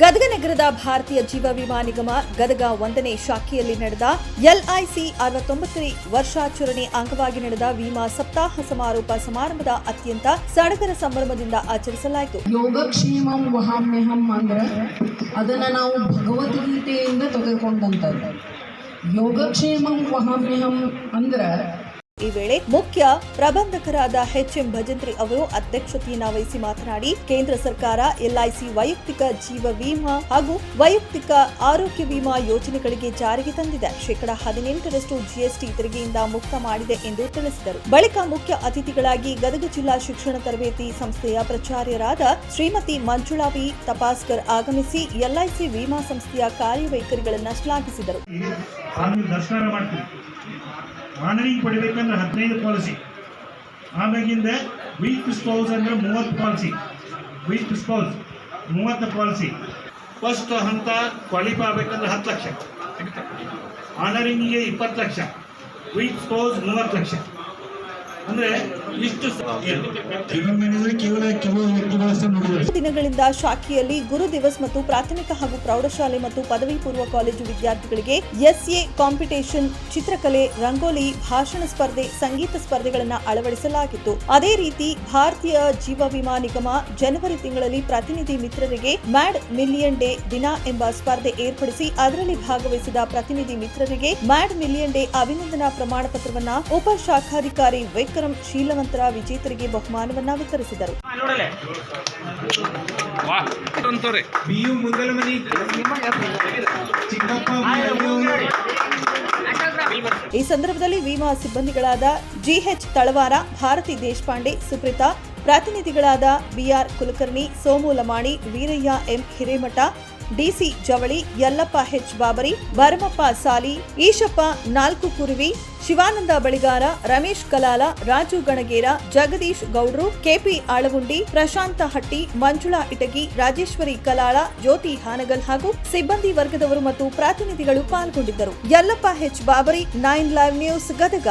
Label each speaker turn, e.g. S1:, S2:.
S1: ಗದಗ ನಗರದ ಭಾರತೀಯ ಜೀವ ವಿಮಾ ನಿಗಮ ಗದಗ ಒಂದನೇ ಶಾಖೆಯಲ್ಲಿ ನಡೆದ ಎಲ್ಐಸಿ ಅರವತ್ತೊಂಬತ್ತನೇ ವರ್ಷಾಚರಣೆ ಅಂಗವಾಗಿ ನಡೆದ ವಿಮಾ ಸಪ್ತಾಹ ಸಮಾರೋಪ ಸಮಾರಂಭದ ಅತ್ಯಂತ ಸಡಗರ ಸಂಭ್ರಮದಿಂದ ಆಚರಿಸಲಾಯಿತು.
S2: ಯೋಗಕ್ಷೇಮಂ ವಹಾಮ್ಯಹಂ ಅಂದ್ರೆ ಅದನ್ನ ನಾವು ಭಗವದ್ಗೀತೆಯಿಂದ ತೆಗೆದುಕೊಂಡಂತದ್ದು. ಯೋಗಕ್ಷೇಮಂ ವಹಾಮ್ಯಹಂ ಅಂದ್ರೆ
S1: ಈ ವೇಳೆ ಮುಖ್ಯ ಪ್ರಬಂಧಕರಾದ ಎಚ್ ಎಂ ಭಜಂತ್ರಿ ಅವರು ಅಧ್ಯಕ್ಷತೆಯನ್ನ ವಹಿಸಿ ಮಾತನಾಡಿ, ಕೇಂದ್ರ ಸರ್ಕಾರ ಎಲ್ಐಸಿ ವೈಯಕ್ತಿಕ ಜೀವ ವಿಮಾ ಹಾಗೂ ವೈಯಕ್ತಿಕ ಆರೋಗ್ಯ ವಿಮಾ ಯೋಜನೆಗಳಿಗೆ ಜಾರಿಗೆ ತಂದಿದೆ. ಶೇಕಡಾ ಹದಿನೆಂಟರಷ್ಟು ಜಿಎಸ್ಟಿ ತೆರಿಗೆಯಿಂದ ಮುಕ್ತ ಮಾಡಿದೆ ಎಂದು ತಿಳಿಸಿದರು. ಬಳಿಕ ಮುಖ್ಯ ಅತಿಥಿಗಳಾಗಿ ಗದಗ ಜಿಲ್ಲಾ ಶಿಕ್ಷಣ ತರಬೇತಿ ಸಂಸ್ಥೆಯ ಪ್ರಾಚಾರ್ಯರಾದ ಶ್ರೀಮತಿ ಮಂಜುಳಾ ವಿ ತಪಾಸ್ಕರ್ ಆಗಮಿಸಿ ಎಲ್ಐಸಿ ವಿಮಾ ಸಂಸ್ಥೆಯ ಕಾರ್ಯವೈಖರಿಗಳನ್ನು ಶ್ಲಾಘಿಸಿದರು.
S3: ಮಾನವಿಗೆ ಪಡಿಬೇಕಂದ್ರೆ ಹದಿನೈದು ಪಾಲಿಸಿ. ಆಮ್ಯಾಗಿಂದ ವೀಕ್ ಸ್ಪೌಸ್ ಅಂದ್ರೆ ಮೂವತ್ತು ಪಾಲಿಸಿ. ವೀಕ್ ಸ್ಪೌಸ್ ಮೂವತ್ತು ಪಾಲಿಸಿ. ಫಸ್ಟ್ ಹಂತ ಕ್ವಾಲಿಫೈ ಆಗಬೇಕಂದ್ರೆ ಹತ್ತು ಲಕ್ಷ. ಆನರಿಂಗಿಗೆ ಇಪ್ಪತ್ತು ಲಕ್ಷ. ವೀಕ್ ಸ್ಪೌಸ್ ಮೂವತ್ತು ಲಕ್ಷ. ಅಂದರೆ
S1: ದಿನಗಳಿಂದ ಶಾಖೆಯಲ್ಲಿ ಗುರು ದಿವಸ್ ಮತ್ತು ಪ್ರಾಥಮಿಕ ಹಾಗೂ ಪ್ರೌಢಶಾಲೆ ಮತ್ತು ಪದವಿ ಪೂರ್ವ ಕಾಲೇಜು ವಿದ್ಯಾರ್ಥಿಗಳಿಗೆ ಎಸ್ಎ ಕಾಂಪಿಟೇಷನ್ ಚಿತ್ರಕಲೆ ರಂಗೋಲಿ ಭಾಷಣ ಸ್ಪರ್ಧೆ ಸಂಗೀತ ಸ್ಪರ್ಧೆಗಳನ್ನು ಅಳವಡಿಸಲಾಗಿತ್ತು. ಅದೇ ರೀತಿ ಭಾರತೀಯ ಜೀವ ವಿಮಾ ನಿಗಮ ಜನವರಿ ತಿಂಗಳಲ್ಲಿ ಪ್ರತಿನಿಧಿ ಮಿತ್ರರಿಗೆ ಮ್ಯಾಡ್ ಮಿಲಿಯನ್ ಡೇ ದಿನ ಎಂಬ ಸ್ಪರ್ಧೆ ಏರ್ಪಡಿಸಿ ಅದರಲ್ಲಿ ಭಾಗವಹಿಸಿದ ಪ್ರತಿನಿಧಿ ಮಿತ್ರರಿಗೆ ಮ್ಯಾಡ್ ಮಿಲಿಯನ್ ಡೇ ಅಭಿನಂದನಾ ಪ್ರಮಾಣ ಪತ್ರವನ್ನು ಉಪ ಶಾಖಾಧಿಕಾರಿ ವಿಕ್ರಮ್ ಶೀಲವಂತರ ವಿಜೇತರಿಗೆ ಬಹುಮಾನವನ್ನ ವಿತರಿಸಿದರು. ಈ ಸಂದರ್ಭದಲ್ಲಿ ವಿಮಾ ಸಿಬ್ಬಂದಿಗಳಾದ GH Talawar Bharati Deshpande Supreeta ಪ್ರತಿನಿಧಿಗಳಾದ BR Kulkarni Somu Lamani Veerayya M Hiremath DC Javali Yallappa H Babri Bharamappa ಸಾಲಿ, ಈಶಪ್ಪ ನಾಲ್ಕು ಕುರುವಿ, ಶಿವಾನಂದ ಬಳಿಗಾರ, ರಮೇಶ್ ಕಲಾಲ, ರಾಜು ಗಣಗೇರ, ಜಗದೀಶ್ ಗೌಡ್ರು, ಕೆಪಿ ಆಳಗುಂಡಿ, ಪ್ರಶಾಂತ ಹಟ್ಟಿ, ಮಂಜುಳಾ ಇಟಗಿ, ರಾಜೇಶ್ವರಿ ಕಲಾಳ, ಜ್ಯೋತಿ ಹಾನಗಲ್ ಹಾಗೂ ಸಿಬ್ಬಂದಿ ವರ್ಗದವರು ಮತ್ತು ಪ್ರಾತಿನಿಧಿಗಳು ಪಾಲ್ಗೊಂಡಿದ್ದರು. Yallappa H Babari, nine live news Gadag.